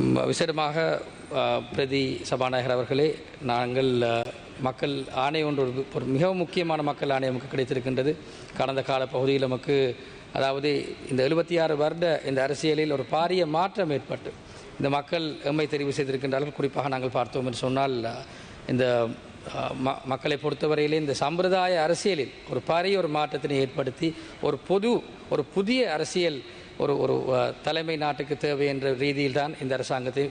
விசேடமாக பிரதி சபாநாயகர் அவர்களே நாங்கள் மக்கள் ஆணை ஒன்று ஒரு மிகவும் முக்கியமான மக்கள் ஆணை நமக்கு கிடைத்திருக்கின்றது. கடந்த கால பகுதியில் நமக்கு அதாவது இந்த எழுபத்தி ஆறு வருட இந்த அரசியலில் ஒரு பாரிய மாற்றம் ஏற்பட்டு இந்த மக்கள் எம்மை தெரிவு செய்திருக்கின்றார்கள் குறிப்பாக நாங்கள் பார்த்தோம் என்று சொன்னால் இந்த ம மக்களை பொறுத்தவரையிலே இந்த சம்பிரதாய அரசியலில் ஒரு பாரிய ஒரு மாற்றத்தினை ஏற்படுத்தி ஒரு பொது ஒரு புதிய அரசியல் ஒரு ஒரு தலைமை நாட்டுக்கு தேவை என்ற ரீதியில் தான் இந்த அரசாங்கத்தை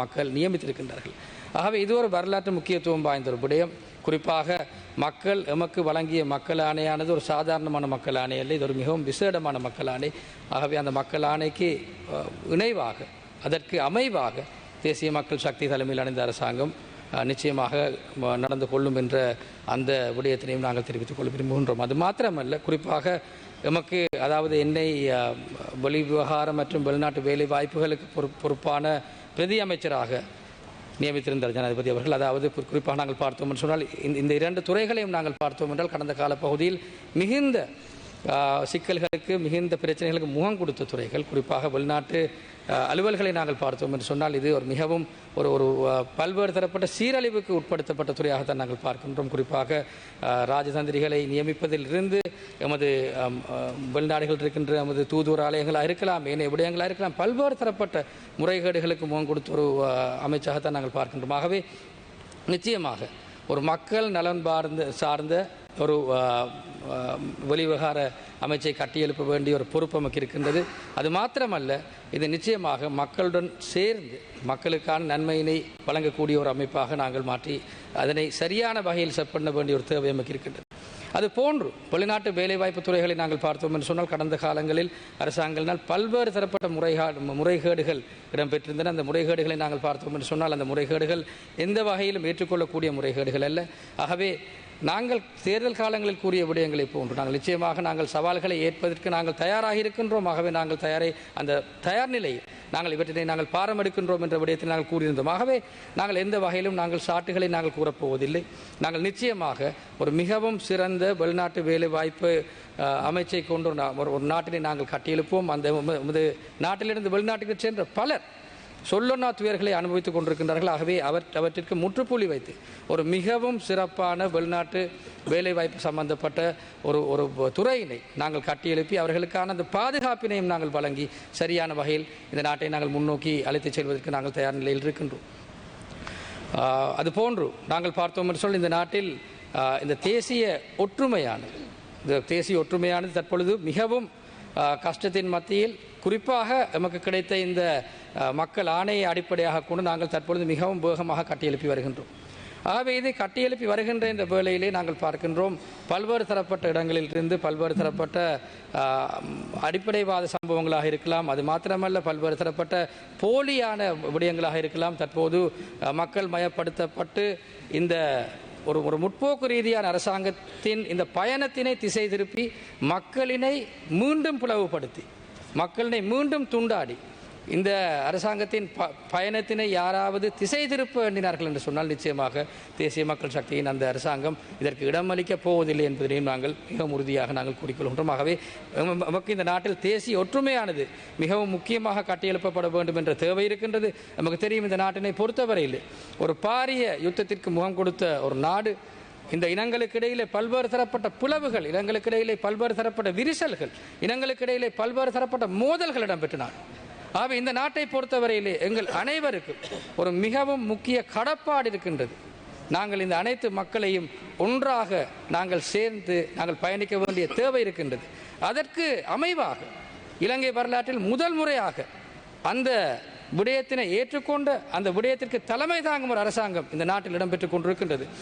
மக்கள் நியமித்திருக்கின்றார்கள். ஆகவே இது ஒரு வரலாற்று முக்கியத்துவம் வாய்ந்த ஒரு விடயம். குறிப்பாக மக்கள் எமக்கு வழங்கிய மக்கள் ஆணையானது ஒரு சாதாரணமான மக்கள் ஆணை அல்ல இது ஒரு மிகவும் விசேடமான மக்கள் ஆணை. ஆகவே அந்த மக்கள் ஆணைக்கு இணைவாக அதற்கு அமைவாக தேசிய மக்கள் சக்தி தலைமையிலான இந்த அரசாங்கம் நிச்சயமாக நடந்து கொள்ளும் என்ற அந்த விடயத்தினையும் நாங்கள் தெரிவித்துக் கொள்ள விரும்புகின்றோம் அது மாத்திரமல்ல குறிப்பாக எமக்கு அதாவது எண்ணெய் வெளி விவகாரம் மற்றும் வெளிநாட்டு வேலை வாய்ப்புகளுக்கு பொறுப்பான பிரதி அமைச்சராக நியமித்திருந்தார் ஜனாதிபதி அவர்கள். அதாவது குறி- குறிப்பாக நாங்கள் பார்த்தோம் என்று சொன்னால் இந்த இரண்டு துறைகளையும் நாங்கள் பார்த்தோம் என்றால் கடந்த கால பகுதியில் மிகுந்த சிக்கல்களுக்கு மிகுந்த பிரச்சனைகளுக்கு முகம் கொடுத்த துறைகள் குறிப்பாக வெளிநாட்டு அலுவல்களை நாங்கள் பார்த்தோம் என்று சொன்னால் இது ஒரு மிகவும் ஒரு ஒரு பல்வேறு தரப்பட்ட சீரழிவுக்கு உட்படுத்தப்பட்ட துறையாகத்தான் நாங்கள் பார்க்கின்றோம். குறிப்பாக ராஜதந்திரிகளை நியமிப்பதில் இருந்து எமது வெளிநாடுகள் இருக்கின்ற எமது தூதுவர் ஆலயங்களாக இருக்கலாம் ஏனைய விடயங்களாக இருக்கலாம் பல்வேறு தரப்பட்ட முறைகேடுகளுக்கு முகம் கொடுத்த ஒரு அமைச்சாகத்தான் நாங்கள் பார்க்கின்றோம். ஆகவே நிச்சயமாக ஒரு மக்கள் நலன் பார்ந்த சார்ந்த ஒரு வெளிவிவகார அமைச்சை கட்டியெழுப்ப வேண்டிய ஒரு பொறுப்பு நமக்கு இருக்கின்றது. அது மாத்திரமல்ல இது நிச்சயமாக மக்களுடன் சேர்ந்து மக்களுக்கான நன்மையினை வழங்கக்கூடிய ஒரு அமைப்பாக நாங்கள் மாற்றி அதனை சரியான வகையில் செட் பண்ண வேண்டிய ஒரு தேவை நமக்கு இருக்கின்றது. அது போன்று வெளிநாட்டு வேலைவாய்ப்பு துறைகளை நாங்கள் பார்த்தோம் என்று சொன்னால் கடந்த காலங்களில் அரசாங்கங்களினால் பல்வேறு தரப்பட்ட முறைகேடு முறைகேடுகள் இடம்பெற்றிருந்தன. அந்த முறைகேடுகளை நாங்கள் பார்த்தோம் என்று சொன்னால் அந்த முறைகேடுகள் எந்த வகையிலும் ஏற்றுக்கொள்ளக்கூடிய முறைகேடுகள் அல்ல. ஆகவே நாங்கள் தேர்தல் காலங்களில் கூறிய விடயங்களை போன்று நாங்கள் நிச்சயமாக நாங்கள் சவால்களை ஏற்பதற்கு நாங்கள் தயாராக இருக்கின்றோம். ஆகவே நாங்கள் தயாரை அந்த தயார் நிலையில் நாங்கள் இவற்றினை நாங்கள் பாரம் எடுக்கின்றோம் என்ற விடயத்தில் நாங்கள் கூறியிருந்தோம். ஆகவே நாங்கள் எந்த வகையிலும் நாங்கள் சாட்டுகளை நாங்கள் கூறப்போவதில்லை. நாங்கள் நிச்சயமாக ஒரு மிகவும் சிறந்த வெளிநாட்டு வேலை வாய்ப்பு அமைச்சை கொண்டு ஒரு ஒரு- நாட்டினை நாங்கள் கட்டியெழுப்போம் அந்த நாட்டிலிருந்து வெளிநாட்டுக்கு சென்ற பலர் சொல்லொன்னா துயர்களை அனுபவித்துக் கொண்டிருக்கின்றார்கள். ஆகவே அவர் அவற்றிற்கு முற்றுப்புள்ளி வைத்து ஒரு மிகவும் சிறப்பான வெளிநாட்டு வேலைவாய்ப்பு சம்பந்தப்பட்ட ஒரு ஒரு துறையினை நாங்கள் கட்டியெழுப்பி அவர்களுக்கான அந்த பாதுகாப்பினையும் நாங்கள் வழங்கி சரியான வகையில் இந்த நாட்டை நாங்கள் முன்னோக்கி அழைத்துச் செல்வதற்கு நாங்கள் தயார் நிலையில் இருக்கின்றோம். அது போன்று நாங்கள் பார்த்தோம் என்று சொல்லி இந்த நாட்டில் இந்த தேசிய ஒற்றுமையானது இந்த தேசிய ஒற்றுமையானது தற்பொழுது மிகவும் கஷ்டத்தின் மத்தியில் குறிப்பாக நமக்கு கிடைத்த இந்த மக்கள் ஆணையை அடிப்படையாக கொண்டு நாங்கள் தற்பொழுது மிகவும் வேகமாக கட்டியெழுப்பி வருகின்றோம். ஆகவே இதை கட்டியெழுப்பி வருகின்ற இந்த வேளையிலே நாங்கள் பார்க்கின்றோம் பல்வேறு தரப்பட்ட இடங்களில் இருந்து பல்வேறு தரப்பட்ட அடிப்படைவாத சம்பவங்களாக இருக்கலாம் அது மாத்திரமல்ல பல்வேறு தரப்பட்ட போலியான விடயங்களாக இருக்கலாம். தற்போது மக்கள் மயப்படுத்தப்பட்டு இந்த ஒரு ஒரு முற்போக்கு ரீதியான அரசாங்கத்தின் இந்த பயணத்தினை திசை திருப்பி மக்களினை மீண்டும் பிளவுபடுத்தி மக்களை மீண்டும் துண்டாடி இந்த அரசாங்கத்தின் ப பயணத்தினை யாராவது திசை திருப்ப எண்ணினார்கள் என்று சொன்னால் நிச்சயமாக தேசிய மக்கள் சக்தியின் அந்த அரசாங்கம் இதற்கு இடமளிக்கப் போவதில்லை என்பதையும் நாங்கள் மிகவும் உறுதியாக நாங்கள் கூறிக்கொள்கின்றோம். ஆகவே நமக்கு இந்த நாட்டில் தேசிய ஒற்றுமையானது மிகவும் முக்கியமாக கட்டியெழுப்பப்பட வேண்டும் என்ற தேவை இருக்கின்றது. நமக்கு தெரியும் இந்த நாட்டினை பொறுத்தவரையில் ஒரு பாரிய யுத்தத்திற்கு முகம் கொடுத்த ஒரு நாடு இந்த இனங்களுக்கு இடையிலே பல்வேறு தரப்பட்ட புலவுகள் இனங்களுக்கு இடையிலே பல்வேறு தரப்பட்ட விரிசல்கள் இனங்களுக்கு இடையிலே பல்வேறு தரப்பட்ட மோதல்கள் இடம்பெற்றன ஆக இந்த நாட்டை பொறுத்தவரையிலே எங்கள் அனைவருக்கும் ஒரு மிகவும் முக்கிய கடப்பாடு இருக்கின்றது. நாங்கள் இந்த அனைத்து மக்களையும் ஒன்றாக நாங்கள் சேர்ந்து நாங்கள் பயணிக்க வேண்டிய தேவை இருக்கின்றது. அதற்கு அமைவாக இலங்கை வரலாற்றில் முதல் முறையாக அந்த விடயத்தினை ஏற்றுக்கொண்ட அந்த விடயத்திற்கு தலைமை தாங்கும் ஒரு அரசாங்கம் இந்த நாட்டில் இடம்பெற்றுக் கொண்டிருக்கின்றது.